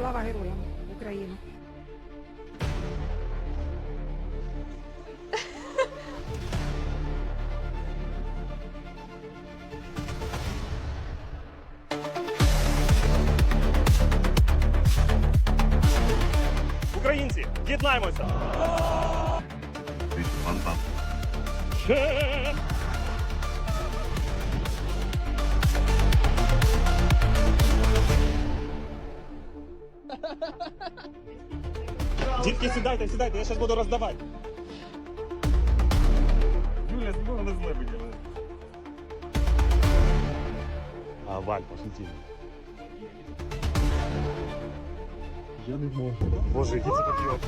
Слава героям України! Українці, єднаймося! Фонтан. Дітки, сідайте, сідайте, я зараз буду роздавати. Юля, збила не зле мені. А, Валь, пошути. Я не можу. Боже, це патріот.